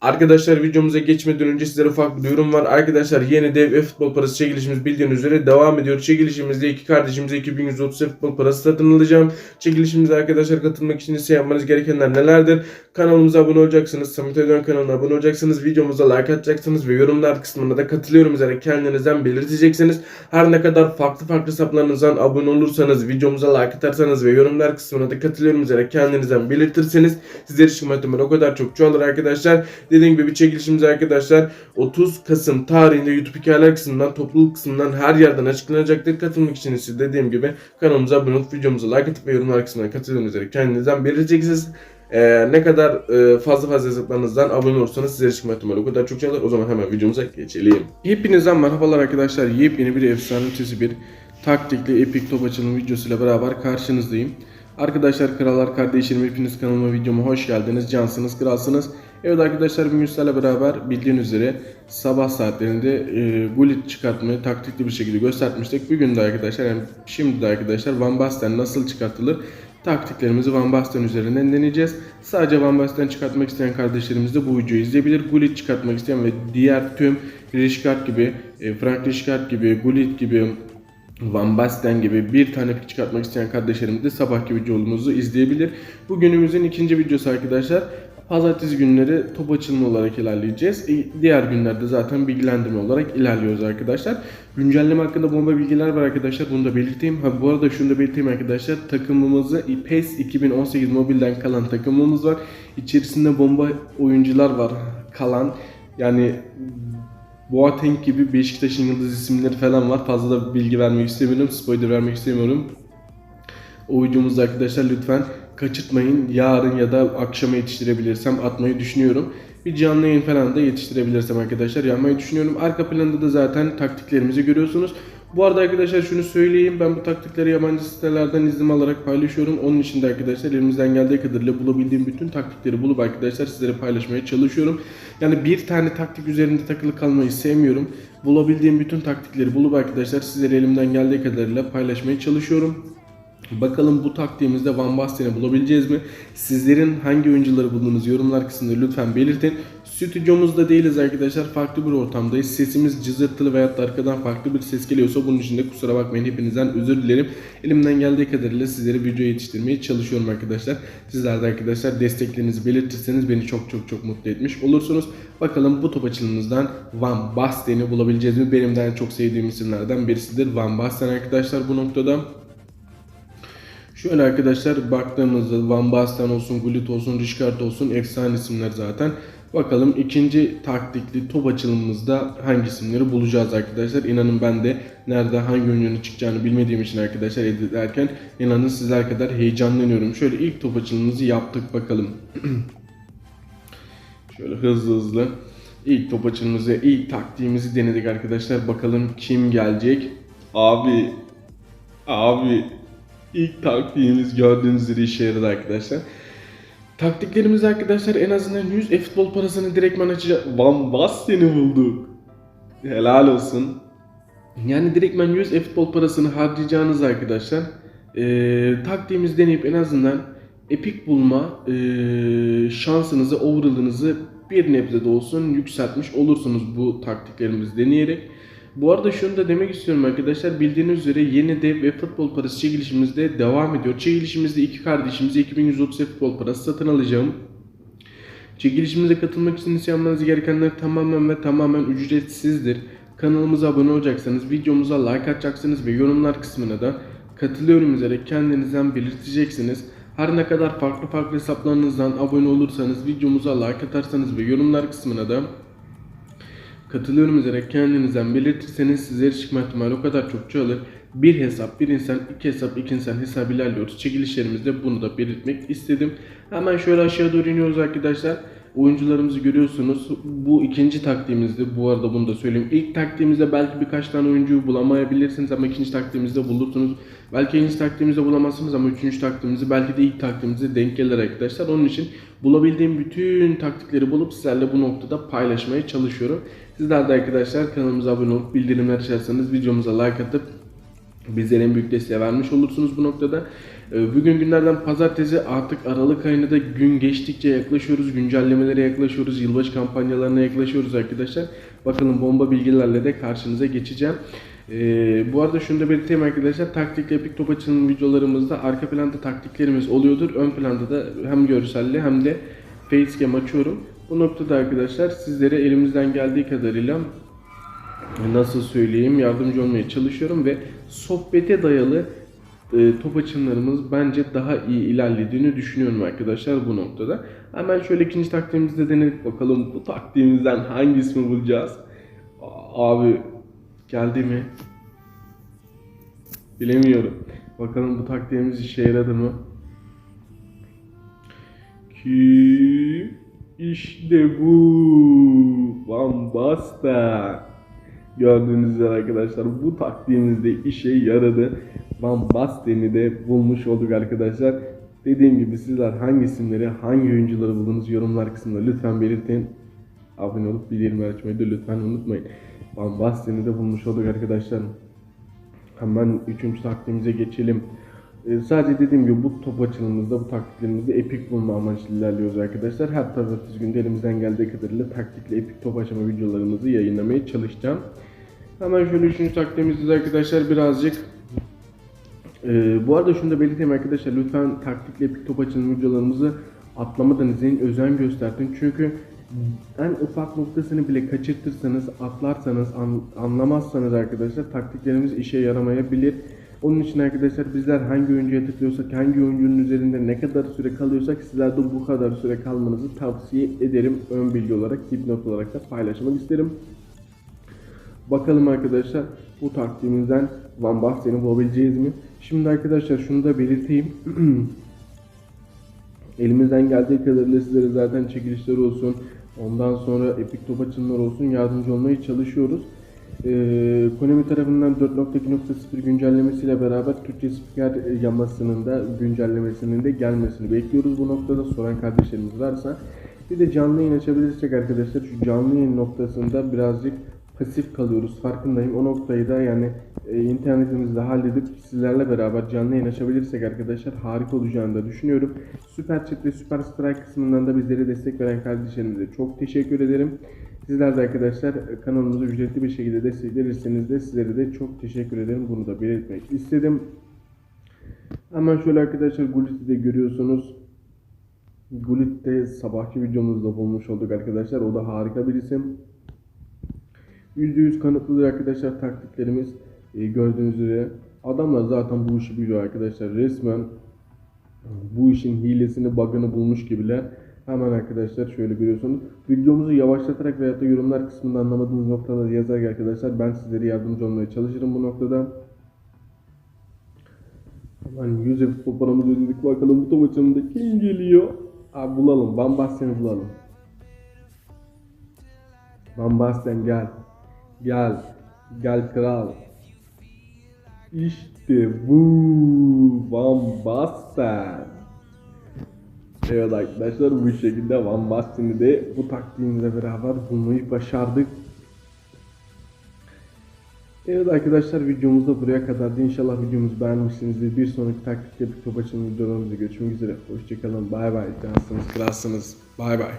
Arkadaşlar videomuza geçmeden önce sizlere ufak bir duyurum var. Arkadaşlar yeni dev ve futbol parası çekilişimiz bildiğiniz üzere devam ediyor. Çekilişimizde iki kardeşimize 2130 futbol parası satın alacağım. Çekilişimize arkadaşlar katılmak için ise yapmanız gerekenler nelerdir? Kanalımıza abone olacaksınız. Samet Ödön kanalına abone olacaksınız. Videomuza like atacaksınız ve yorumlar kısmına da katılıyorum üzere kendinizden belirteceksiniz. Her ne kadar farklı farklı hesaplarınızdan abone olursanız, videomuza like atarsanız ve yorumlar kısmına da katılıyorum üzere kendinizden belirtirseniz sizler için ihtimal o kadar çok çoğalır arkadaşlar. Dediğim gibi bir çekilişimiz arkadaşlar 30 Kasım tarihinde YouTube hikayeler kısmından, topluluk kısmından her yerden açıklanacaktır. Katılmak için ise dediğim gibi kanalımıza abone olup videomuza like atıp ve yorumlar kısmına katılıyorum üzere kendinizden belirteceksiniz. Ee, ne kadar e, fazla fazla hesaplarınızdan abone olursanız sizlere çıkma ihtimali o kadar çok çalır. O zaman hemen videomuza geçelim. Hepinizden merhabalar arkadaşlar. Yepyeni bir efsane ötesi bir taktikli epik top açılım videosuyla beraber karşınızdayım. Arkadaşlar krallar kardeşlerim hepiniz kanalıma videoma hoş geldiniz. Cansınız kralsınız. Evet arkadaşlar bugün sizlerle beraber bildiğiniz üzere sabah saatlerinde e, Gullit çıkartmayı taktikli bir şekilde göstermiştik. Bugün de arkadaşlar yani şimdi de arkadaşlar Van Basten nasıl çıkartılır taktiklerimizi Van Basten üzerinden deneyeceğiz. Sadece Van Basten çıkartmak isteyen kardeşlerimiz de bu videoyu izleyebilir. Gullit çıkartmak isteyen ve diğer tüm Rishkart gibi, e, Frank Rishkart gibi, Gullit gibi, Van Basten gibi bir tane pik çıkartmak isteyen kardeşlerimiz de sabahki videomuzu izleyebilir. Bu günümüzün ikinci videosu arkadaşlar. Pazartesi günleri top açılımı olarak ilerleyeceğiz. E, Diğer günlerde zaten bilgilendirme olarak ilerliyoruz arkadaşlar. Güncelleme hakkında bomba bilgiler var arkadaşlar. Bunu da belirteyim. Ha bu arada şunu da belirteyim arkadaşlar. Takımımızı PES 2018 mobilden kalan takımımız var. İçerisinde bomba oyuncular var kalan. Yani Boateng gibi Beşiktaş'ın yıldız isimleri falan var. Fazla da bilgi vermek istemiyorum. Spoiler vermek istemiyorum. O videomuzda arkadaşlar lütfen kaçırtmayın. Yarın ya da akşama yetiştirebilirsem atmayı düşünüyorum. Bir canlı yayın falan da yetiştirebilirsem arkadaşlar yapmayı düşünüyorum. Arka planda da zaten taktiklerimizi görüyorsunuz. Bu arada arkadaşlar şunu söyleyeyim. Ben bu taktikleri yabancı sitelerden izin alarak paylaşıyorum. Onun için de arkadaşlar elimizden geldiği kadarıyla bulabildiğim bütün taktikleri bulup arkadaşlar sizlere paylaşmaya çalışıyorum. Yani bir tane taktik üzerinde takılı kalmayı sevmiyorum. Bulabildiğim bütün taktikleri bulup arkadaşlar sizlere elimden geldiği kadarıyla paylaşmaya çalışıyorum. Bakalım bu taktiğimizde Van Basten'i bulabileceğiz mi? Sizlerin hangi oyuncuları bulduğunuzu yorumlar kısmında lütfen belirtin. Stüdyomuzda değiliz arkadaşlar. Farklı bir ortamdayız. Sesimiz cızırtılı veyahut da arkadan farklı bir ses geliyorsa bunun için de kusura bakmayın. Hepinizden özür dilerim. Elimden geldiği kadarıyla sizlere video yetiştirmeye çalışıyorum arkadaşlar. Sizler de arkadaşlar desteklerinizi belirtirseniz beni çok çok çok mutlu etmiş olursunuz. Bakalım bu top açılımımızdan Van Basten'i bulabileceğiz mi? Benim de en çok sevdiğim isimlerden birisidir. Van Basten arkadaşlar bu noktada. Şöyle arkadaşlar baktığımızda Van Basten olsun, Gullit olsun, Richard olsun efsane isimler zaten. Bakalım ikinci taktikli top açılımımızda hangi isimleri bulacağız arkadaşlar. İnanın ben de nerede hangi oyuncunun çıkacağını bilmediğim için arkadaşlar editlerken inanın sizler kadar heyecanlanıyorum. Şöyle ilk top açılımımızı yaptık bakalım. Şöyle hızlı hızlı ilk top açılımımızı, ilk taktiğimizi denedik arkadaşlar. Bakalım kim gelecek? Abi, abi İlk taktiğimiz gördüğünüz üzere işe yaradı arkadaşlar. Taktiklerimiz arkadaşlar en azından 100 e-futbol parasını direktmen açacak. Van Basten'i bulduk. Helal olsun. Yani direktmen 100 e-futbol parasını harcayacağınız arkadaşlar. Ee, taktiğimizi deneyip en azından epik bulma ee, şansınızı, overall'ınızı bir nebze de olsun yükseltmiş olursunuz bu taktiklerimizi deneyerek. Bu arada şunu da demek istiyorum arkadaşlar. Bildiğiniz üzere yeni dev ve futbol parası çekilişimizde devam ediyor. Çekilişimizde iki kardeşimize 2130 futbol parası satın alacağım. Çekilişimize katılmak için yapmanız gerekenler tamamen ve tamamen ücretsizdir. Kanalımıza abone olacaksanız, videomuza like atacaksınız ve yorumlar kısmına da katılıyorum üzere kendinizden belirteceksiniz. Her ne kadar farklı farklı hesaplarınızdan abone olursanız, videomuza like atarsanız ve yorumlar kısmına da Katılıyorum üzere kendinizden belirtirseniz sizlere çıkma ihtimali o kadar çok çoğalır. Bir hesap, bir insan, iki hesap, iki insan hesap ilerliyoruz. Çekilişlerimizde bunu da belirtmek istedim. Hemen şöyle aşağı doğru iniyoruz arkadaşlar. Oyuncularımızı görüyorsunuz. Bu ikinci taktiğimizde bu arada bunu da söyleyeyim. İlk taktiğimizde belki birkaç tane oyuncuyu bulamayabilirsiniz ama ikinci taktiğimizde bulursunuz. Belki ikinci taktiğimizde bulamazsınız ama üçüncü taktiğimizi belki de ilk taktiğimize denk gelir arkadaşlar. Onun için bulabildiğim bütün taktikleri bulup sizlerle bu noktada paylaşmaya çalışıyorum. Sizler de arkadaşlar kanalımıza abone olup bildirimler açarsanız videomuza like atıp bizlere en büyük desteği vermiş olursunuz bu noktada. Ee, Bugün günlerden pazartesi artık Aralık ayına da gün geçtikçe yaklaşıyoruz. Güncellemelere yaklaşıyoruz. Yılbaşı kampanyalarına yaklaşıyoruz arkadaşlar. Bakalım bomba bilgilerle de karşınıza geçeceğim. Ee, bu arada şunu da belirteyim arkadaşlar. Taktikle epik top açının videolarımızda arka planda taktiklerimiz oluyordur. Ön planda da hem görselli hem de facecam açıyorum. Bu noktada arkadaşlar sizlere elimizden geldiği kadarıyla nasıl söyleyeyim yardımcı olmaya çalışıyorum ve sohbete dayalı e, top açımlarımız bence daha iyi ilerlediğini düşünüyorum arkadaşlar bu noktada. Hemen şöyle ikinci taktiğimizde denedik bakalım bu taktiğimizden hangisini bulacağız. Abi geldi mi? Bilemiyorum. Bakalım bu taktiğimiz işe yaradı mı? Ki işte bu. Bambasta. Gördüğünüz üzere arkadaşlar bu taktiğimizde işe yaradı. Van Basten'i de bulmuş olduk arkadaşlar. Dediğim gibi sizler hangi isimleri, hangi oyuncuları buldunuz yorumlar kısmında lütfen belirtin. Abone olup bildirim açmayı da lütfen unutmayın. Van Basten'i de bulmuş olduk arkadaşlar. Hemen üçüncü taktiğimize geçelim. Ee, sadece dediğim gibi bu top açılımımızda, bu taktiklerimizde epik bulma amaçlı ilerliyoruz arkadaşlar. Her pazartesi günde elimizden geldiği kadarıyla taktikle epik top açma videolarımızı yayınlamaya çalışacağım. Hemen şöyle üçüncü taktiğimizde de arkadaşlar birazcık ee, bu arada şunu da belirteyim arkadaşlar lütfen taktikle epik top açılım videolarımızı atlamadan izleyin özen göstertin çünkü en ufak noktasını bile kaçırtırsanız atlarsanız an- anlamazsanız arkadaşlar taktiklerimiz işe yaramayabilir. Onun için arkadaşlar bizler hangi oyuncuya tıklıyorsak hangi oyuncunun üzerinde ne kadar süre kalıyorsak sizler de bu kadar süre kalmanızı tavsiye ederim. Ön bilgi olarak dipnot olarak da paylaşmak isterim. Bakalım arkadaşlar bu taktiğimizden Van Basten'i bulabileceğiz mi? Şimdi arkadaşlar şunu da belirteyim. Elimizden geldiği kadarıyla sizlere zaten çekilişler olsun. Ondan sonra epik top açımlar olsun yardımcı olmaya çalışıyoruz. Ee, Konami tarafından 4.2.0 güncellemesiyle beraber Türkçe spiker yamasının da güncellemesinin de gelmesini bekliyoruz bu noktada soran kardeşlerimiz varsa. Bir de canlı yayın açabilirsek arkadaşlar şu canlı yayın noktasında birazcık pasif kalıyoruz farkındayım. O noktayı da yani e, internetimizde halledip sizlerle beraber canlı yayın açabilirsek arkadaşlar harika olacağını da düşünüyorum. Süper Chat ve Süper Strike kısmından da bizlere destek veren kardeşlerimize çok teşekkür ederim. Sizler de arkadaşlar e, kanalımızı ücretli bir şekilde desteklerirseniz de sizlere de çok teşekkür ederim. Bunu da belirtmek istedim. Hemen şöyle arkadaşlar Gullit'i de görüyorsunuz. Gullit'te sabahki videomuzda bulmuş olduk arkadaşlar. O da harika bir isim. %100 kanıtlıdır arkadaşlar taktiklerimiz. Ee, gördüğünüz üzere adamlar zaten bu işi biliyor arkadaşlar. Resmen bu işin hilesini, bug'ını bulmuş gibiler. Hemen arkadaşlar şöyle görüyorsunuz. Videomuzu yavaşlatarak veyahut da yorumlar kısmında anlamadığınız noktaları yazarak arkadaşlar ben sizlere yardımcı olmaya çalışırım bu noktada. Hemen yüze futbol paramızı ödedik bakalım bu top açımında kim geliyor? Abi bulalım. Van Basten'i bulalım. Van Basten gel. Gel. Gel kral. İşte bu. Van Basten. Evet arkadaşlar bu şekilde Van Basten'i de bu taktiğimizle beraber bulmayı başardık. Evet arkadaşlar videomuz da buraya kadardı. İnşallah videomuzu beğenmişsinizdir. Bir sonraki taktikte bir top açılım videolarımızda görüşmek üzere. Hoşçakalın. Bay bay. Cansınız, kralsınız. Bay bay.